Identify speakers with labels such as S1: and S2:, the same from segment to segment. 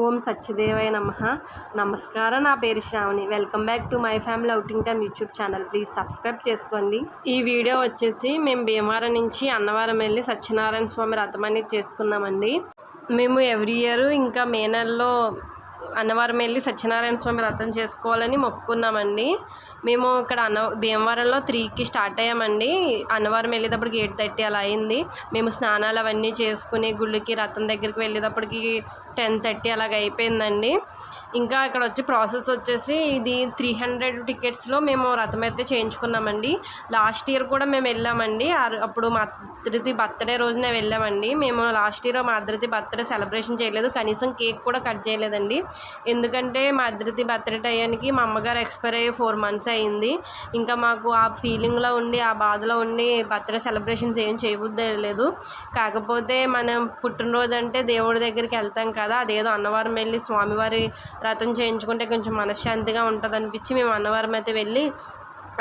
S1: ఓం సత్యదేవాయ నమ. నమస్కారం నా పేరు Sravani. Welcome back to my family outing time YouTube channel please subscribe చేసుకోండి. ఈ వీడియో వచ్చేసి మేము భీమవరం నుంచి అన్నవరం వెళ్ళి సత్యనారాయణ స్వామి రథం అనేది చేసుకున్నామండి. మేము ఎవ్రీ ఇయర్ ఇంకా మే నెలలో అన్నవరం వెళ్ళి సత్యనారాయణ స్వామి వ్రతం చేసుకోవాలని మొక్కుకున్నామండి. మేము ఇక్కడ అన్న భీమవరంలో త్రీకి స్టార్ట్ అయ్యామండి. అన్నవరం వెళ్ళేటప్పటికి ఎయిట్ థర్టీ అలా అయింది. మేము స్నానాలు అవన్నీ చేసుకుని గుళ్ళకి రథం దగ్గరికి వెళ్ళేటప్పటికి టెన్ థర్టీ అలాగ అయిపోయిందండి. ఇంకా ఇక్కడ వచ్చి ప్రాసెస్ వచ్చేసి ఇది త్రీ హండ్రెడ్ టికెట్స్లో మేము రథం అయితే చేయించుకున్నామండి. లాస్ట్ ఇయర్ కూడా మేము వెళ్ళామండి. అప్పుడు మా బర్త్డే రోజునే వెళ్ళామండి. మేము లాస్ట్ ఇయర్ మా బర్త్డే సెలబ్రేషన్ చేయలేదు. కనీసం కేక్ కూడా కట్ చేయలేదండి. ఎందుకంటే మా అద్దరిది బర్త్డే టయానికి మా అమ్మగారు ఎక్స్పైర్ అయ్యి ఫోర్ మంత్స్ అయింది. ఇంకా మాకు ఆ ఫీలింగ్లో ఉండి ఆ బాధలో ఉండి బర్త్డే సెలబ్రేషన్స్ ఏం చేయబుద్దే లేదు కాకపోతే మనం పుట్టినరోజు అంటే దేవుడి దగ్గరికి వెళ్తాం కదా. అదేదో అన్నవరం వెళ్ళి స్వామివారి రథం చేయించుకుంటే కొంచెం మనశ్శాంతిగా ఉంటుంది అనిపించి మేము అన్నవరం అయితే వెళ్ళి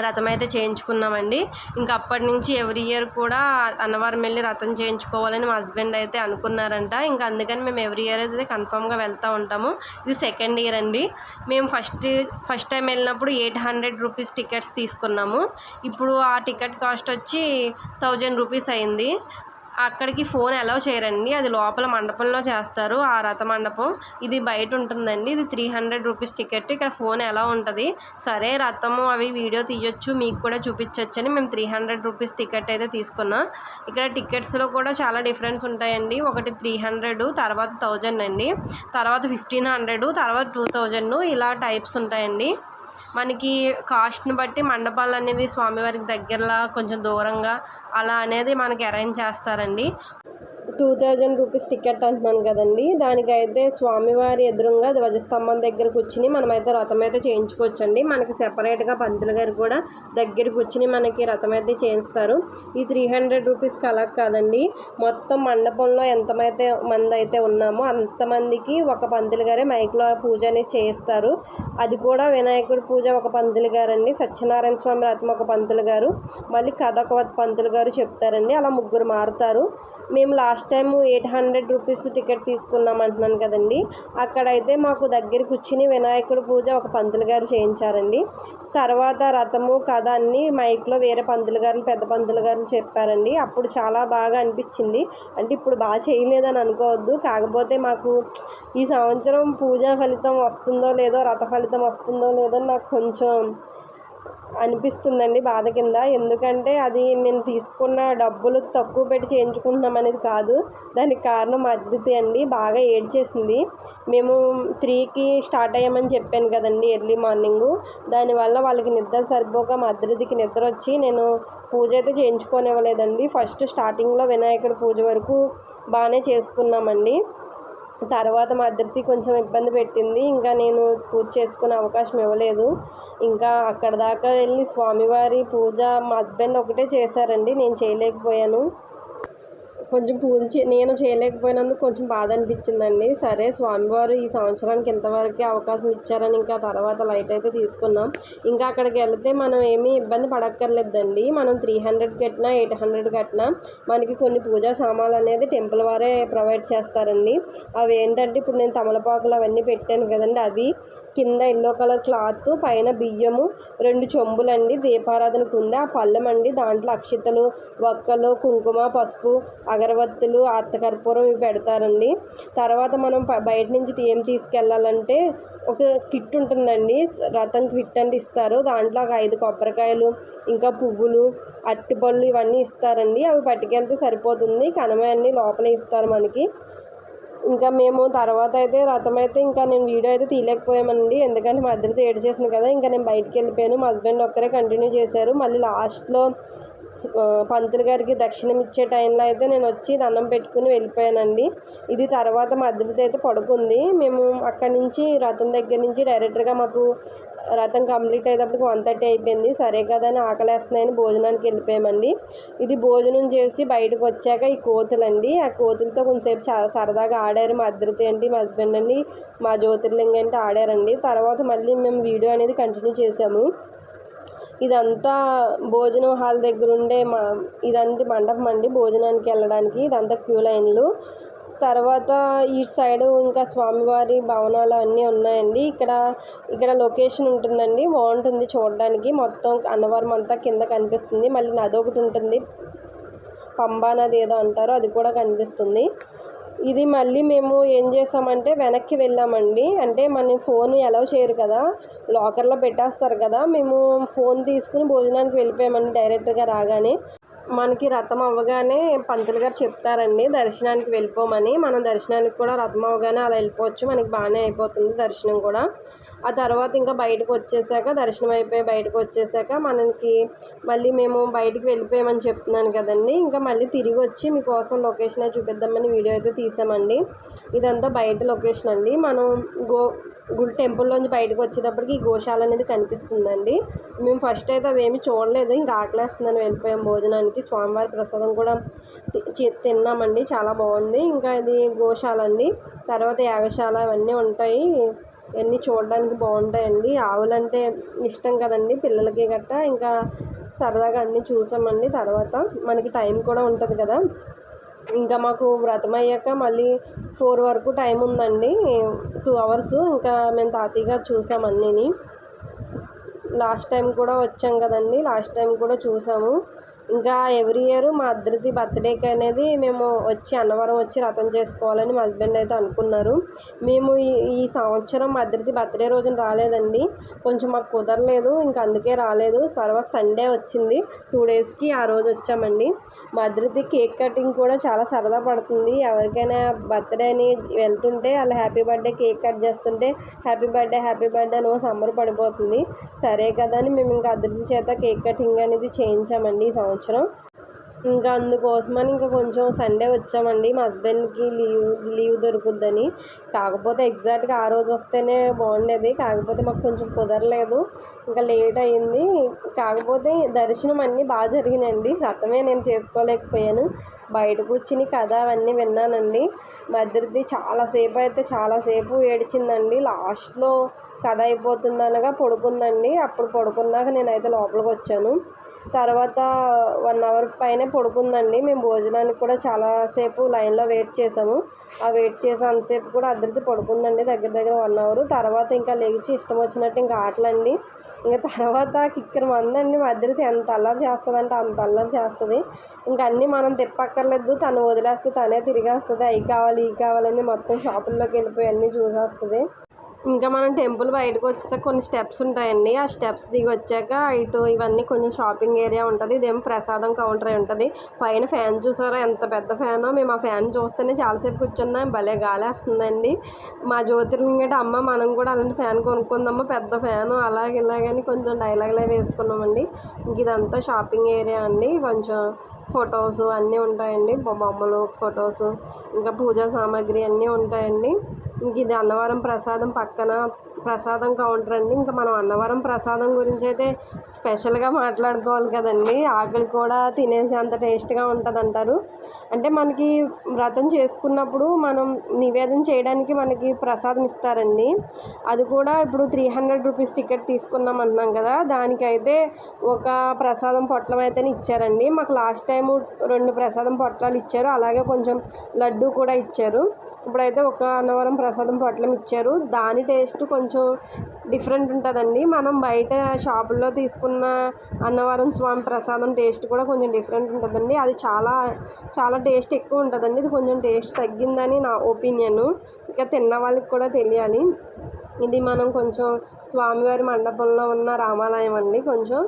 S1: రథం అయితే చేయించుకున్నామండి. ఇంకా అప్పటి నుంచి ఎవ్రీ ఇయర్ కూడా అన్నవరం వెళ్ళి రథం చేయించుకోవాలని మా హస్బెండ్ అయితే అనుకున్నారంట. ఇంకా అందుకని మేము ఎవ్రీ ఇయర్ అయితే కన్ఫామ్గా వెళ్తూ ఉంటాము. ఇది సెకండ్ ఇయర్ అండి. మేము ఫస్ట్ ఫస్ట్ టైం వెళ్ళినప్పుడు ఎయిట్ హండ్రెడ్ రూపీస్ టికెట్స్ తీసుకున్నాము. ఇప్పుడు ఆ టికెట్ కాస్ట్ వచ్చి థౌజండ్ రూపీస్ అయింది. అక్కడికి ఫోన్ అలౌ చేయరండి. అది లోపల మండపంలో చేస్తారు. ఆ రథ మండపం ఇది బయట ఉంటుందండి. ఇది త్రీ హండ్రెడ్ రూపీస్ టికెట్. ఇక్కడ ఫోన్ ఎలా ఉంటుంది. సరే రథము అవి వీడియో తీయొచ్చు మీకు కూడా చూపించవచ్చు అని మేము త్రీ హండ్రెడ్ రూపీస్ టికెట్ అయితే తీసుకున్నాం. ఇక్కడ టికెట్స్లో కూడా చాలా డిఫరెన్స్ ఉంటాయండి. ఒకటి త్రీ హండ్రెడ్ తర్వాత థౌజండ్ అండి. తర్వాత ఫిఫ్టీన్ హండ్రెడ్ తర్వాత టూ థౌజండ్. ఇలా టైప్స్ ఉంటాయండి. మనకి కాస్ట్ని బట్టి మండపాలు అనేవి స్వామివారికి దగ్గరలా కొంచెం దూరంగా అలా అనేది మనకి అరేంజ్ చేస్తారండి. టూ థౌజండ్ రూపీస్ టికెట్ అంటున్నాను కదండి. దానికైతే స్వామివారి ఎదురుగా ధ్వజస్తంభం దగ్గర కూర్చుని మనమైతే రథం అయితే చేయించుకోవచ్చండి. మనకి సెపరేట్గా పంతులు గారు కూడా దగ్గర కూర్చుని మనకి రథం అయితే చేయిస్తారు. ఈ త్రీ హండ్రెడ్ రూపీస్కి అలా కాదండి. మొత్తం మండపంలో ఎంతమైతే మంది అయితే ఉన్నామో అంతమందికి ఒక పంతులు గారే మైక్లో పూజ అనేది చేయిస్తారు. అది కూడా వినాయకుడి పూజ ఒక పంతులు గారండి. సత్యనారాయణ స్వామి రథం ఒక పంతులు గారు. మళ్ళీ కథ ఒక పంతులు గారు చెప్తారండి. అలా ముగ్గురు మారుతారు. మేము last time eight hundred rupees ticket తీసుకున్నాం అంటున్నాను కదండి. అక్కడైతే మాకు దగ్గర కూర్చుని వినాయకుడి పూజ ఒక పంతులు గారు చేయించారండి. తర్వాత రథము కథ అన్నీ మైక్లో వేరే పంతులు గారు పెద్ద పంతులు గారు చెప్పారండి. అప్పుడు చాలా బాగా అనిపించింది. అంటే ఇప్పుడు బాగా చేయలేదని అనుకోవద్దు. కాకపోతే మాకు ఈ సంవత్సరం పూజా ఫలితం వస్తుందో లేదో రథ ఫలితం వస్తుందో లేదో నాకు కొంచెం అనిపిస్తుందండి బాధ కింద. ఎందుకంటే అది నేను తీసుకున్న డబ్బులు తక్కువ పెట్టి చేయించుకుంటున్నాం అనేది కాదు. దానికి కారణం అద్భుతి అండి. బాగా ఏడ్చేసింది. మేము త్రీకి స్టార్ట్ అయ్యామని చెప్పాను కదండి ఎర్లీ మార్నింగు. దానివల్ల వాళ్ళకి నిద్ర సరిపోక మా అద్రితికి నిద్ర వచ్చి నేను పూజ అయితే చేయించుకోనివ్వలేదండి. ఫస్ట్ స్టార్టింగ్లో వినాయకుడి పూజ వరకు బాగానే చేసుకున్నామండి. తర్వాత మా అద్దరికి కొంచెం ఇబ్బంది పెట్టింది. ఇంకా నేను పూజ చేసుకునే అవకాశం ఇవ్వలేదు. ఇంకా అక్కడ దాకా వెళ్ళి స్వామివారి పూజ మా హస్బెండ్ ఒకటే చేశారండి. నేను చేయలేకపోయాను. కొంచెం పూజ చే నేను చేయలేకపోయినందుకు కొంచెం బాధ అనిపించిందండి. సరే స్వామివారు ఈ సంవత్సరానికి ఇంతవరకే అవకాశం ఇచ్చారని ఇంకా తర్వాత లైట్ అయితే తీసుకున్నాం. ఇంకా అక్కడికి వెళ్తే మనం ఏమీ ఇబ్బంది పడక్కర్లేదండి. మనం త్రీ హండ్రెడ్ కట్టినా ఎయిట్ హండ్రెడ్ కట్టినా మనకి కొన్ని పూజా సామాన్లు అనేది టెంపుల్ వారే ప్రొవైడ్ చేస్తారండి. అవి ఏంటంటే ఇప్పుడు నేను తమలపాకులు అవన్నీ పెట్టాను కదండి. అవి కింద ఎల్లో కలర్ క్లాత్ పైన బియ్యము రెండు చెంబులండి దీపారాధనకు ఉంది ఆ పళ్ళం అండి దాంట్లో అక్షితలు వక్కలు కుంకుమ పసుపు అగరబత్తులు అత్తకర్పూరం ఇవి పెడతారండి. తర్వాత మనం బయట నుంచి ఏం తీసుకెళ్ళాలంటే ఒక కిట్ ఉంటుందండి. రథం కిట్ అంటే ఇస్తారు. దాంట్లో ఒక ఐదు కొబ్బరికాయలు ఇంకా పువ్వులు అట్టిపళ్ళు ఇవన్నీ ఇస్తారండి. అవి పట్టుకెళ్తే సరిపోతుంది. కనమన్నీ లోపలే ఇస్తారు మనకి. ఇంకా మేము తర్వాత అయితే రథం అయితే ఇంకా నేను వీడియో అయితే తీయలేకపోయామండి. ఎందుకంటే మా ఏడు చేసింది కదా ఇంకా నేను బయటికి వెళ్ళిపోయాను. మా హస్బెండ్ ఒక్కరే కంటిన్యూ చేశారు. మళ్ళీ లాస్ట్లో పంతులు గారికి దక్షిణం ఇచ్చే టైంలో అయితే నేను వచ్చి దండం పెట్టుకుని వెళ్ళిపోయానండి. ఇది తర్వాత మా అద్దరితో అయితే పడుకుంది. మేము అక్కడి నుంచి రథం దగ్గర నుంచి డైరెక్ట్గా మాకు రథం కంప్లీట్ అయ్యేటప్పటికి వన్ థర్టీ అయిపోయింది. సరే కదా అని ఆకలేస్తున్నాయని భోజనానికి వెళ్ళిపోయామండి. ఇది భోజనం చేసి బయటకు వచ్చాక ఈ కోతులండి. ఆ కోతులతో కొంతసేపు చాలా సరదాగా ఆడారు మా అద్దరితో ఏంటి మా హస్బెండ్ అండి మా జ్యోతిర్లింగ అంటే ఆడారండి. తర్వాత మళ్ళీ మేము వీడియో అనేది కంటిన్యూ చేసాము. ఇదంతా భోజనం హాల్ దగ్గర ఉండే మా ఇదంతా మండపం అండి భోజనానికి వెళ్ళడానికి ఇదంతా క్యూ లైన్లు. తర్వాత ఈ సైడ్ ఇంకా స్వామివారి భవనాలు అన్నీ ఉన్నాయండి. ఇక్కడ ఇక్కడ లొకేషన్ ఉంటుందండి బాగుంటుంది చూడడానికి. మొత్తం అన్నవరం అంతా కింద కనిపిస్తుంది. మళ్ళీ నది ఒకటి ఉంటుంది పంబా నది ఏదో అంటారో అది కూడా కనిపిస్తుంది. ఇది మళ్ళీ మేము ఏం చేసామంటే వెనక్కి వెళ్ళామండి. అంటే మన ఫోన్ ఎలవ్ చేయరు కదా. లాకర్లో పెట్టేస్తారు కదా. మేము ఫోన్ తీసుకుని భోజనానికి వెళ్ళిపోయామండి డైరెక్ట్గా రాగానే. మనకి రథం అవ్వగానే పంతులు గారు చెప్తారండి దర్శనానికి వెళ్ళిపోమని. మనం దర్శనానికి కూడా రథం అవ్వగానే అలా వెళ్ళిపోవచ్చు. మనకి బాగానే అయిపోతుంది దర్శనం కూడా. ఆ తర్వాత ఇంకా బయటకు వచ్చేసాక దర్శనం అయిపోయి బయటకు వచ్చేసాక మనకి మళ్ళీ మేము బయటికి వెళ్ళిపోయామని చెప్తున్నాను కదండి. ఇంకా మళ్ళీ తిరిగి వచ్చి మీకోసం లొకేషన్ చూపిద్దామని వీడియో అయితే తీసామండి. ఇదంతా బయట లొకేషన్ అండి. మనం గో గుడి టెంపుల్లోంచి బయటకు వచ్చేటప్పటికి ఈ గోశాల అనేది కనిపిస్తుందండి. మేము ఫస్ట్ అయితే అవేమి చూడలేదు. ఇంకా ఆకలేస్తుందని వెళ్ళిపోయాం భోజనానికి. స్వామివారి ప్రసాదం కూడా తి- తిన్నామండి. చాలా బాగుంది. ఇంకా ఇది గోశాల అండి. తర్వాత యాగశాల అవన్నీ ఉంటాయి. ఇవన్నీ చూడడానికి బాగుంటాయండి. ఆవులంటే ఇష్టం కదండి పిల్లలకి గట్టా. ఇంకా సరదాగా అన్నీ చూసామండి తర్వాత. మనకి టైం కూడా ఉంటుంది కదా. ఇంకా మాకు వ్రతం అయ్యాక మళ్ళీ ఫోర్ వరకు టైం ఉందండి. టూ అవర్స్ ఇంకా మేము తాతయ్యగా చూసాం అన్నీని. లాస్ట్ టైం కూడా వచ్చాం కదండి. లాస్ట్ టైం కూడా చూసాము. ఇంకా ఎవ్రీ ఇయర్ మా అద్దరిది బర్త్డేకి అనేది మేము వచ్చి అన్నవరం వచ్చి రథం చేసుకోవాలని మా హస్బెండ్ అయితే అనుకున్నారు. మేము ఈ ఈ సంవత్సరం మా అద్దరిది బర్త్డే రోజున రాలేదండి. కొంచెం మాకు కుదరలేదు ఇంకా అందుకే రాలేదు. తర్వాత సండే వచ్చింది. టూ డేస్కి ఆ రోజు వచ్చామండి. మా అద్దరిది కేక్ కటింగ్ కూడా చాలా సరదా పడుతుంది. ఎవరికైనా బర్త్డే అని వెళ్తుంటే వాళ్ళు హ్యాపీ బర్త్డే కేక్ కట్ చేస్తుంటే హ్యాపీ బర్త్డే హ్యాపీ బర్త్డే అని సమ్మర్ పడిపోతుంది సరే కదా అని మేము ఇంకా అద్దరిది చేత కేక్ కటింగ్ అనేది చేయించామండి ఈ సంవత్సరం. ఇంకా అందుకోసమని ఇంకా కొంచెం సండే వచ్చామండి. మా హస్బెండ్కి లీవ్ లీవ్ దొరుకుద్దని. కాకపోతే ఎగ్జాక్ట్గా ఆ రోజు వస్తేనే బాగుండేది. కాకపోతే మాకు కొంచెం కుదరలేదు. ఇంకా లేట్ అయింది. కాకపోతే దర్శనం అన్నీ బాగా జరిగినాయండి. రథమే నేను చేసుకోలేకపోయాను. బయట కూర్చుని కథ అవన్నీ విన్నానండి. మధ్యది చాలాసేపు అయితే చాలాసేపు ఏడిచిందండి. లాస్ట్లో కథ అయిపోతుంది అనగా పడుకుందండి. అప్పుడు పడుకున్నాక నేనైతే లోపలికి వచ్చాను. తర్వాత వన్ అవర్ పైనే పడుకుందండి. మేము భోజనానికి కూడా చాలాసేపు లైన్లో వెయిట్ చేసాము. ఆ వెయిట్ చేసి అంతసేపు కూడా అద్దరిది పడుకుందండి దగ్గర దగ్గర వన్ అవర్ తర్వాత ఇంకా లేచి ఇష్టం వచ్చినట్టు ఇంకా ఆటలండి. ఇంకా తర్వాత కిక్కర్ మందండి మా అద్దరిది ఎంత అల్లరి చేస్తుందంటే అంత అల్లరి చేస్తుంది. ఇంకా అన్నీ మనం తిప్పక్కర్లేదు తను వదిలేస్తే తనే తిరిగేస్తుంది. అవి కావాలి ఇవి కావాలని మొత్తం షాపుల్లోకి వెళ్ళిపోయి అన్నీ చూసేస్తుంది. ఇంకా మనం టెంపుల్ బయటకు వచ్చేస్తే కొన్ని స్టెప్స్ ఉంటాయండి. ఆ స్టెప్స్ దిగి వచ్చాక ఇటు ఇవన్నీ కొంచెం షాపింగ్ ఏరియా ఉంటుంది. ఇదేమో ప్రసాదం కౌంటర్ అయి ఉంటుంది. పైన ఫ్యాన్ చూసారా? ఎంత పెద్ద ఫ్యానో? మేము ఆ ఫ్యాన్ చూస్తేనే చాలాసేపు కూర్చున్నాం. భలే గాలి వేస్తుందండి మా జ్యోతిర్లింగట అమ్మ మనం కూడా అలాంటి ఫ్యాన్ కొనుక్కుందామా? పెద్ద ఫ్యాను. అలాగే ఇలాగని కొంచెం డైలాగ్లే వేసుకున్నామండి. ఇంక ఇదంతా షాపింగ్ ఏరియా అండి. కొంచెం ఫొటోస్ అన్నీ ఉంటాయండి. బొమ్మలు ఫొటోస్ ఇంకా పూజా సామాగ్రి అన్నీ ఉంటాయండి. ఇంక ఇది అన్నవరం ప్రసాదం పక్కన ప్రసాదం కౌంటర్ అండి. ఇంకా మనం అన్నవరం ప్రసాదం గురించి అయితే స్పెషల్గా మాట్లాడుకోవాలి కదండి. ఆకలి కూడా తినేసి అంత టేస్ట్గా ఉంటుంది అంటారు అంటే మనకి వ్రతం చేసుకున్నప్పుడు మనం నివేదన చేయడానికి మనకి ప్రసాదం ఇస్తారండి. అది కూడా ఇప్పుడు త్రీ హండ్రెడ్ రూపీస్ టికెట్ తీసుకున్నాం అంటున్నాం కదా దానికైతే ఒక ప్రసాదం పొట్లం అయితేనే ఇచ్చారండి. మాకు లాస్ట్ టైం రెండు ప్రసాదం పొట్లాలు ఇచ్చారు అలాగే కొంచెం లడ్డు కూడా ఇచ్చారు. ఇప్పుడైతే ఒక అన్నవరం ప్రసాదం పొట్లం ఇచ్చారు. దాని టేస్ట్ కొంచెం డిఫరెంట్ ఉంటుందండి. మనం బయట షాపుల్లో తీసుకున్న అన్నవరం స్వామి ప్రసాదం టేస్ట్ కూడా కొంచెం డిఫరెంట్ ఉంటుందండి. అది చాలా చాలా టేస్ట్ ఎక్కువ ఉంటుందండి. ఇది కొంచెం టేస్ట్ తగ్గిందని నా ఒపీనియన్. ఇంకా తిన్న వాళ్ళకి కూడా తెలియాలి. ఇది మనం కొంచెం స్వామివారి మండపంలో ఉన్న రామాలయం అండి. కొంచెం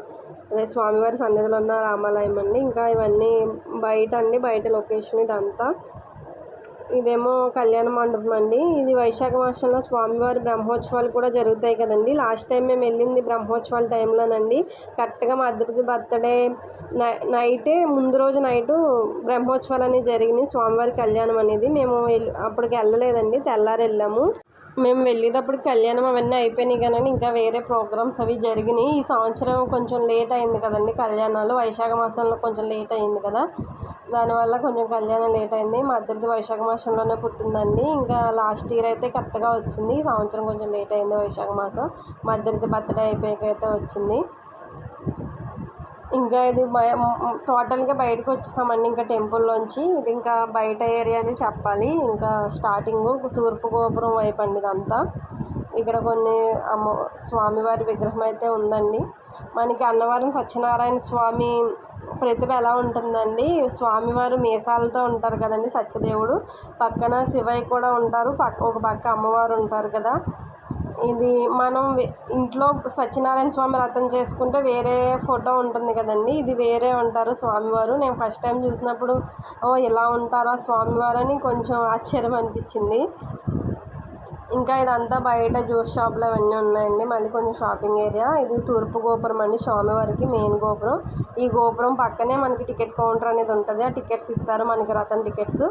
S1: అదే స్వామివారి సన్నిధిలో ఉన్న రామాలయం అండి. ఇంకా ఇవన్నీ బయట అండి. బయట లొకేషన్ ఇదంతా. ఇదేమో కళ్యాణ మండపం అండి. ఇది వైశాఖ మాసంలో స్వామివారి బ్రహ్మోత్సవాలు కూడా జరుగుతాయి కదండి. లాస్ట్ టైం మేము వెళ్ళింది బ్రహ్మోత్సవాల టైంలోనండి. కరెక్ట్గా మా అద్దరికి బర్త్డే నై నైటే ముందు రోజు నైటు బ్రహ్మోత్సవాలు అనేవి జరిగినాయి. స్వామివారి కళ్యాణం అనేది మేము వెళ్ళి అప్పటికి వెళ్ళలేదండి. తెల్లారి వెళ్ళాము. మేము వెళ్ళేటప్పుడు కళ్యాణం అవన్నీ అయిపోయినాయి కానీ ఇంకా వేరే ప్రోగ్రామ్స్ అవి జరిగినాయి. ఈ సంవత్సరం కొంచెం లేట్ అయింది కదండి కళ్యాణాలు. వైశాఖ మాసంలో కొంచెం లేట్ అయింది కదా. దానివల్ల కొంచెం కళ్యాణం లేట్ అయింది. మా ఇద్దరిది వైశాఖ మాసంలోనే పుట్టిందండి. ఇంకా లాస్ట్ ఇయర్ అయితే కరెక్ట్గా వచ్చింది. ఈ సంవత్సరం కొంచెం లేట్ అయింది వైశాఖ మాసం. మా ఇద్దరిది బర్త్డే అయిపోయాక అయితే వచ్చింది. ఇంకా ఇది టోటల్గా బయటకు వచ్చేసామండి ఇంకా టెంపుల్లోంచి ఇది ఇంకా బయట ఏరియా అని చెప్పాలి. ఇంకా స్టార్టింగ్ తూర్పు గోపురం వైపు అండి ఇదంతా. ఇక్కడ కొన్ని అమ్మ స్వామివారి విగ్రహం అయితే ఉందండి. మనకి అన్నవరం సత్యనారాయణ స్వామి ప్రతిభ ఎలా ఉంటుందండి? స్వామివారు మీసాలతో ఉంటారు కదండి సత్యదేవుడు. పక్కన శివయ్య కూడా ఉంటారు. పక్క ఒక పక్క అమ్మవారు ఉంటారు కదా. ఇది మనం ఇంట్లో సత్యనారాయణ స్వామి వ్రతం చేసుకుంటే వేరే ఫోటో ఉంటుంది కదండి. ఇది వేరే ఉంటారు స్వామివారు. నేను ఫస్ట్ టైం చూసినప్పుడు ఓ ఇలా ఉంటారా స్వామివారు అని కొంచెం ఆశ్చర్యం అనిపించింది. ఇంకా ఇదంతా బయట జ్యూస్ షాపులు అవన్నీ ఉన్నాయండి. మళ్ళీ కొంచెం షాపింగ్ ఏరియా. ఇది తూర్పు గోపురం అండి స్వామివారికి మెయిన్ గోపురం. ఈ గోపురం పక్కనే మనకి టికెట్ కౌంటర్ అనేది ఉంటుంది. ఆ టికెట్స్ ఇస్తారు. మనకి రథం టికెట్స్.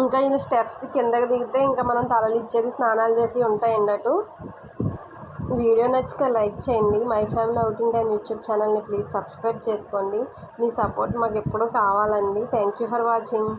S1: ఇంకా ఈ స్టెప్స్ కిందకి దిగితే ఇంకా మనం తలలు ఇచ్చేది స్నానాలు చేసి ఉంటాయండి అటు వీడియో నచ్చితే లైక్ చేయండి. My family outing time YouTube ఛానల్ని ప్లీజ్ సబ్స్క్రైబ్ చేసుకోండి. మీ సపోర్ట్ మాకు ఎప్పుడూ కావాలండి. Thank you for watching.